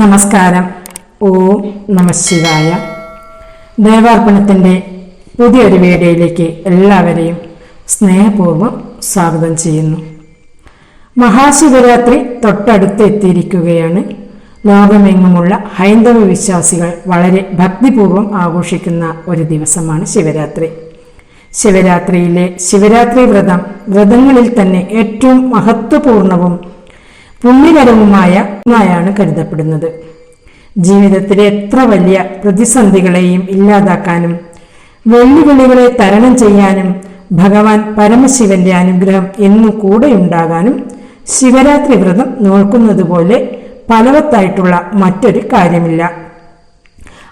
നമസ്കാരം. ഓം നമ ശിവായ. ദേവാർപ്പണത്തിന്റെ പുതിയൊരു വീഡിയോയിലേക്ക് എല്ലാവരെയും സ്നേഹപൂർവം സ്വാഗതം ചെയ്യുന്നു. മഹാശിവരാത്രി തൊട്ടടുത്ത് എത്തിയിരിക്കുകയാണ്. ലോകമെങ്ങുമുള്ള ഹൈന്ദവ വിശ്വാസികൾ വളരെ ഭക്തിപൂർവം ആഘോഷിക്കുന്ന ഒരു ദിവസമാണ് ശിവരാത്രി. ശിവരാത്രിയിലെ ശിവരാത്രി വ്രതം വ്രതങ്ങളിൽ തന്നെ ഏറ്റവും മഹത്വപൂർണവും പുണ്യകരവുമായ ഒന്നായാണ് കരുതപ്പെടുന്നത്. ജീവിതത്തിലെ എത്ര വലിയ പ്രതിസന്ധികളെയും ഇല്ലാതാക്കാനും വെല്ലുവിളികളെ തരണം ചെയ്യാനും ഭഗവാൻ പരമശിവന്റെ അനുഗ്രഹം എന്നും കൂടെയുണ്ടാകാനും ശിവരാത്രി വ്രതം നോക്കുന്നത് പോലെ ഫലവത്തായിട്ടുള്ള മറ്റൊരു കാര്യമില്ല.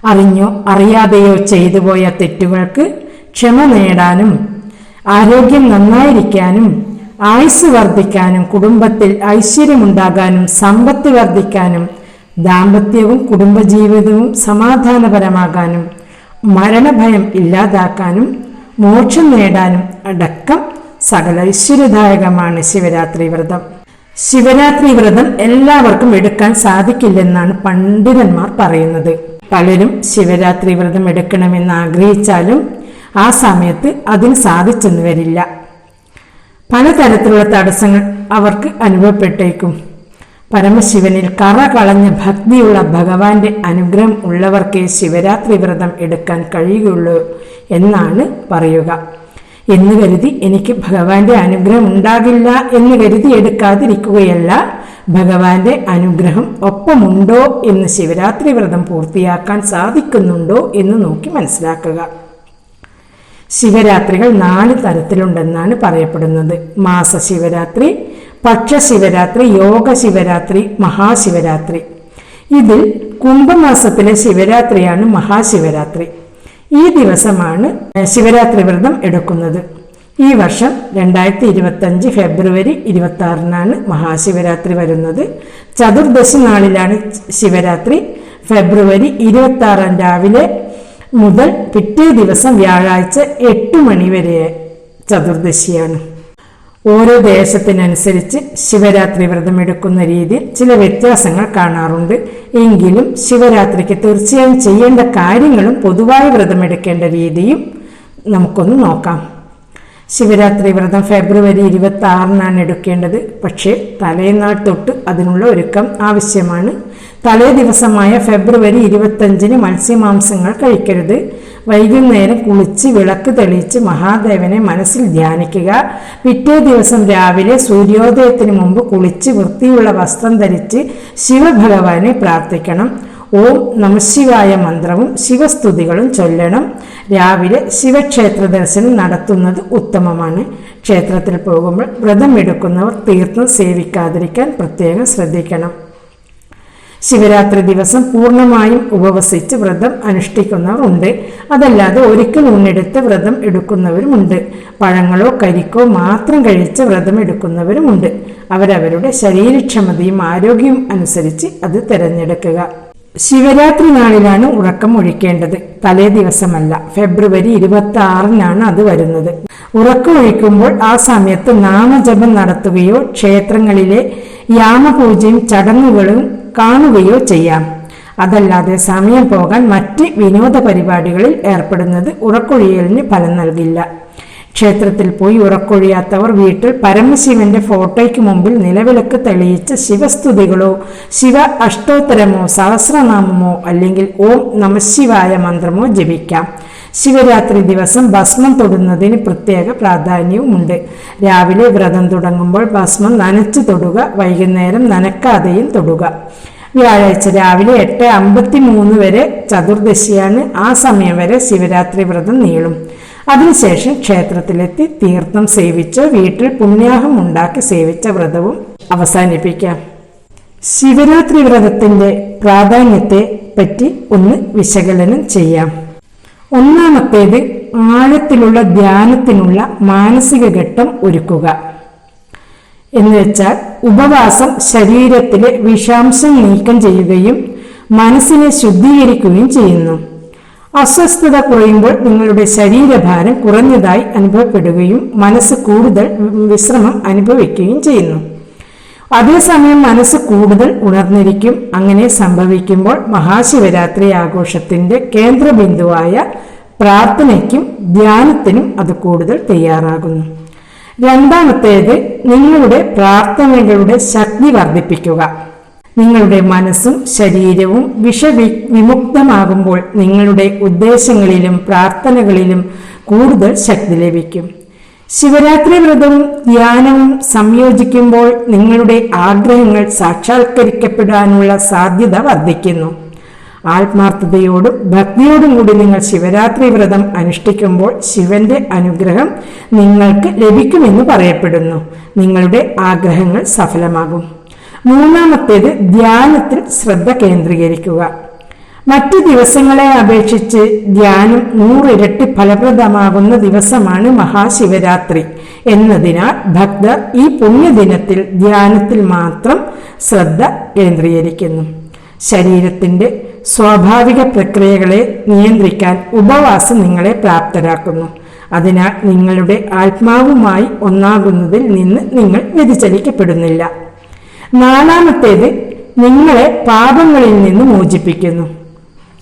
അറിഞ്ഞോ അറിയാതെയോ ചെയ്തു പോയ തെറ്റുകൾക്ക് ക്ഷമ നേടാനും ആരോഗ്യം നന്നായിരിക്കാനും ആയുസ് വർദ്ധിക്കാനും കുടുംബത്തിൽ ഐശ്വര്യമുണ്ടാകാനും സമ്പത്ത് വർദ്ധിക്കാനും ദാമ്പത്യവും കുടുംബജീവിതവും സമാധാനപരമാകാനും മരണഭയം ഇല്ലാതാക്കാനും മോക്ഷം നേടാനും അടക്കം സകല ഐശ്വര്യദായകമാണ് ശിവരാത്രി വ്രതം. ശിവരാത്രി വ്രതം എല്ലാവർക്കും എടുക്കാൻ സാധിക്കില്ലെന്നാണ് പണ്ഡിതന്മാർ പറയുന്നത്. പലരും ശിവരാത്രി വ്രതം എടുക്കണമെന്ന് ആഗ്രഹിച്ചാലും ആ സമയത്ത് അതിന് സാധിച്ചെന്ന് വരില്ല. പലതരത്തിലുള്ള തടസ്സങ്ങൾ അവർക്ക് അനുഭവപ്പെട്ടേക്കും. പരമശിവനിൽ കറ കളഞ്ഞ ഭക്തിയുള്ള ഭഗവാന്റെ അനുഗ്രഹം ഉള്ളവർക്കേ ശിവരാത്രി വ്രതം എടുക്കാൻ കഴിയുകയുള്ളൂ എന്നാണ് പറയുക. എന്ന് കരുതി എനിക്ക് ഭഗവാന്റെ അനുഗ്രഹം ഉണ്ടാകില്ല എന്ന് കരുതി എടുക്കാതിരിക്കുകയല്ല ഭഗവാന്റെ അനുഗ്രഹം ഒപ്പമുണ്ടോ എന്ന് ശിവരാത്രി വ്രതം പൂർത്തിയാക്കാൻ സാധിക്കുന്നുണ്ടോ എന്ന് നോക്കി മനസ്സിലാക്കുക. ശിവരാത്രികൾ നാല് തരത്തിലുണ്ടെന്നാണ് പറയപ്പെടുന്നത്. മാസ ശിവരാത്രി പക്ഷ ശിവരാത്രി യോഗ ശിവരാത്രി മഹാശിവരാത്രി. ഇതിൽ കുംഭമാസത്തിലെ ശിവരാത്രിയാണ് മഹാശിവരാത്രി. ഈ ദിവസമാണ് ശിവരാത്രി വ്രതം എടുക്കുന്നത്. ഈ വർഷം രണ്ടായിരത്തി ഇരുപത്തി അഞ്ച് ഫെബ്രുവരി ഇരുപത്തി ആറിനാണ് മഹാശിവരാത്രി വരുന്നത്. ചതുർദശി നാളിലാണ് ശിവരാത്രി. ഫെബ്രുവരി ഇരുപത്തി ആറാം രാവിലെ മുതൽ പിറ്റേ ദിവസം വ്യാഴാഴ്ച എട്ട് മണി വരെ ചതുർദശിയാണ്. ഓരോ ദേശത്തിനനുസരിച്ച് ശിവരാത്രി വ്രതം എടുക്കുന്ന രീതിയിൽ ചില വ്യത്യാസങ്ങൾ കാണാറുണ്ട്. എങ്കിലും ശിവരാത്രിക്ക് തീർച്ചയായും ചെയ്യേണ്ട കാര്യങ്ങളും പൊതുവായി വ്രതമെടുക്കേണ്ട രീതിയും നമുക്കൊന്ന് നോക്കാം. ശിവരാത്രി വ്രതം ഫെബ്രുവരി ഇരുപത്തി ആറിനാണ് എടുക്കേണ്ടത്. പക്ഷേ തലേനാൾ തൊട്ട് അതിനുള്ള ഒരുക്കം ആവശ്യമാണ്. തലേ ദിവസമായ ഫെബ്രുവരി ഇരുപത്തഞ്ചിന് മത്സ്യമാംസങ്ങൾ കഴിക്കരുത്. വൈകുന്നേരം കുളിച്ച് വിളക്ക് തെളിയിച്ച് മഹാദേവനെ മനസ്സിൽ ധ്യാനിക്കുക. പിറ്റേ ദിവസം രാവിലെ സൂര്യോദയത്തിന് മുമ്പ് കുളിച്ച് വൃത്തിയുള്ള വസ്ത്രം ധരിച്ച് ശിവഭഗവാനെ പ്രാർത്ഥിക്കണം. ഓം നമശിവായ മന്ത്രവും ശിവസ്തുതികളും ചൊല്ലണം. രാവിലെ ശിവക്ഷേത്ര ദർശനം നടത്തുന്നത് ഉത്തമമാണ്. ക്ഷേത്രത്തിൽ പോകുമ്പോൾ വ്രതം എടുക്കുന്നവർ തീർത്ഥം സേവിക്കാതിരിക്കാൻ പ്രത്യേകം ശ്രദ്ധിക്കണം. ശിവരാത്രി ദിവസം പൂർണമായും ഉപവസിച്ച് വ്രതം അനുഷ്ഠിക്കുന്നവർ ഉണ്ട് അതല്ലാതെ ഒരിക്കൽ ഉണ്ണെടുത്ത് വ്രതം എടുക്കുന്നവരുമുണ്ട്. പഴങ്ങളോ കരിക്കോ മാത്രം കഴിച്ച് വ്രതം എടുക്കുന്നവരുമുണ്ട്. അവരവരുടെ ശരീരക്ഷമതയും ആരോഗ്യവും അനുസരിച്ച് അത് തിരഞ്ഞെടുക്കുക. ശിവരാത്രി നാളിലാണ് ഉറക്കം ഒഴിക്കേണ്ടത്. തലേ ദിവസമല്ല. ഫെബ്രുവരി ഇരുപത്തി ആറിനാണ് അത് വരുന്നത്. ഉറക്കം ഒഴിക്കുമ്പോൾ ആ സമയത്ത് നാമജപം നടത്തുകയോ ക്ഷേത്രങ്ങളിലെ യാമപൂജയും ചടങ്ങുകളും കാണുകയോ ചെയ്യാം. അതല്ലാതെ സമയം പോകാൻ മറ്റ് വിനോദ പരിപാടികളിൽ ഏർപ്പെടുന്നത് ഉറക്കൊഴിയലിന് ഫലം നൽകില്ല. ക്ഷേത്രത്തിൽ പോയി ഉറക്കൊഴിയാത്തവർ വീട്ടിൽ പരമശിവന്റെ ഫോട്ടോയ്ക്ക് മുമ്പിൽ നിലവിളക്ക് തെളിയിച്ച് ശിവസ്തുതികളോ ശിവ അഷ്ടോത്തരമോ സഹസ്രനാമമോ അല്ലെങ്കിൽ ഓം നമശിവായ മന്ത്രമോ ജപിക്കാം. ശിവരാത്രി ദിവസം ഭസ്മം തൊടുന്നതിന് പ്രത്യേക പ്രാധാന്യവുമുണ്ട്. രാവിലെ വ്രതം തുടങ്ങുമ്പോൾ ഭസ്മം നനച്ചു തൊടുക വൈകുന്നേരം നനക്കാതെയും തൊടുക. വ്യാഴാഴ്ച രാവിലെ എട്ട് അമ്പത്തി മൂന്ന് വരെ ചതുർദശിയാണ് ആ സമയം വരെ ശിവരാത്രി വ്രതം നീളും. അതിനുശേഷം ക്ഷേത്രത്തിലെത്തി തീർത്ഥം സേവിച്ച് വീട്ടിൽ പുണ്യാഹം ഉണ്ടാക്കി സേവിച്ച വ്രതവും അവസാനിപ്പിക്കാം. ശിവരാത്രി വ്രതത്തിന്റെ പ്രാധാന്യത്തെ പറ്റി ഒന്ന് വിശകലനം ചെയ്യാം. ഒന്നാമത്തേത് ആഴത്തിലുള്ള ധ്യാനത്തിനുള്ള മാനസിക ഘട്ടം ഒരുക്കുക. എന്നുവെച്ചാൽ ഉപവാസം ശരീരത്തിലെ വിഷാംശം നീക്കം ചെയ്യുകയും മനസ്സിനെ ശുദ്ധീകരിക്കുകയും ചെയ്യുന്നു. അസ്വസ്ഥത കുറയുമ്പോൾ നിങ്ങളുടെ ശരീരഭാരം കുറഞ്ഞതായി അനുഭവപ്പെടുകയും മനസ്സ് കൂടുതൽ വിശ്രമം അനുഭവിക്കുകയും ചെയ്യുന്നു. അതേസമയം മനസ്സ് കൂടുതൽ ഉണർന്നിരിക്കും. അങ്ങനെ സംഭവിക്കുമ്പോൾ മഹാശിവരാത്രി ആഘോഷത്തിന്റെ കേന്ദ്രബിന്ദുവായ പ്രാർത്ഥനയ്ക്കും ധ്യാനത്തിനും അത് കൂടുതൽ തയ്യാറാകുന്നു. രണ്ടാമത്തേത് നിങ്ങളുടെ പ്രാർത്ഥനകളുടെ ശക്തി വർദ്ധിപ്പിക്കുക. നിങ്ങളുടെ മനസ്സും ശരീരവും വിഷവി വിമുക്തമാകുമ്പോൾ നിങ്ങളുടെ ഉദ്ദേശങ്ങളിലും പ്രാർത്ഥനകളിലും കൂടുതൽ ശക്തി ലഭിക്കും. ശിവരാത്രി വ്രതവും ധ്യാനവും സംയോജിക്കുമ്പോൾ നിങ്ങളുടെ ആഗ്രഹങ്ങൾ സാക്ഷാത്കരിക്കപ്പെടാനുള്ള സാധ്യത വർദ്ധിക്കുന്നു. ആത്മാർത്ഥതയോടും ഭക്തിയോടും കൂടി നിങ്ങൾ ശിവരാത്രി വ്രതം അനുഷ്ഠിക്കുമ്പോൾ ശിവന്റെ അനുഗ്രഹം നിങ്ങൾക്ക് ലഭിക്കുമെന്ന് പറയപ്പെടുന്നു. നിങ്ങളുടെ ആഗ്രഹങ്ങൾ സഫലമാകും. മൂന്നാമത്തേത് ധ്യാനത്തിൽ ശ്രദ്ധ കേന്ദ്രീകരിക്കുക. മറ്റു ദിവസങ്ങളെ അപേക്ഷിച്ച് ധ്യാനം നൂറിരട്ടി ഫലപ്രദമാകുന്ന ദിവസമാണ് മഹാശിവരാത്രി. എന്നതിനാൽ ഭക്തർ ഈ പുണ്യദിനത്തിൽ ധ്യാനത്തിൽ മാത്രം ശ്രദ്ധ കേന്ദ്രീകരിക്കുന്നു. ശരീരത്തിന്റെ സ്വാഭാവിക പ്രക്രിയകളെ നിയന്ത്രിക്കാൻ ഉപവാസം നിങ്ങളെ പ്രാപ്തരാക്കുന്നു. അതിനാൽ നിങ്ങളുടെ ആത്മാവുമായി ഒന്നാകുന്നതിൽ നിന്ന് നിങ്ങൾ വ്യതിചലിക്കപ്പെടുന്നില്ല. നാലാമത്തേത് നിങ്ങളെ പാപങ്ങളിൽ നിന്ന് മോചിപ്പിക്കുന്നു.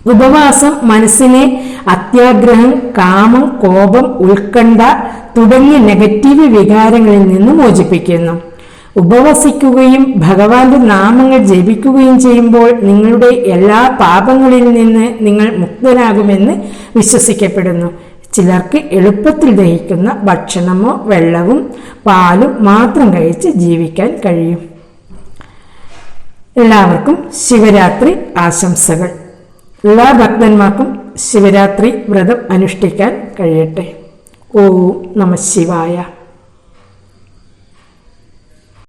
ഉപവാസം മനസ്സിനെ അത്യാഗ്രഹം കാമം കോപം ഉത്കണ്ഠ തുടങ്ങിയ നെഗറ്റീവ് വികാരങ്ങളിൽ നിന്ന് മോചിപ്പിക്കുന്നു. ഉപവസിക്കുകയും ഭഗവാന്റെ നാമങ്ങൾ ജപിക്കുകയും ചെയ്യുമ്പോൾ നിങ്ങളുടെ എല്ലാ പാപങ്ങളിൽ നിന്ന് നിങ്ങൾ മുക്തരാകുമെന്ന് വിശ്വസിക്കപ്പെടുന്നു. ചിലർക്ക് എളുപ്പത്തിൽ ദഹിക്കുന്ന ഭക്ഷണമോ വെള്ളവും പാലും മാത്രം കഴിച്ച് ജീവിക്കാൻ കഴിയും. എല്ലാവർക്കും ശിവരാത്രി ആശംസകൾ. എല്ലാ ഭക്തന്മാർക്കും ശിവരാത്രി വ്രതം അനുഷ്ഠിക്കാൻ കഴിയട്ടെ. ഓ നമ ശിവായ.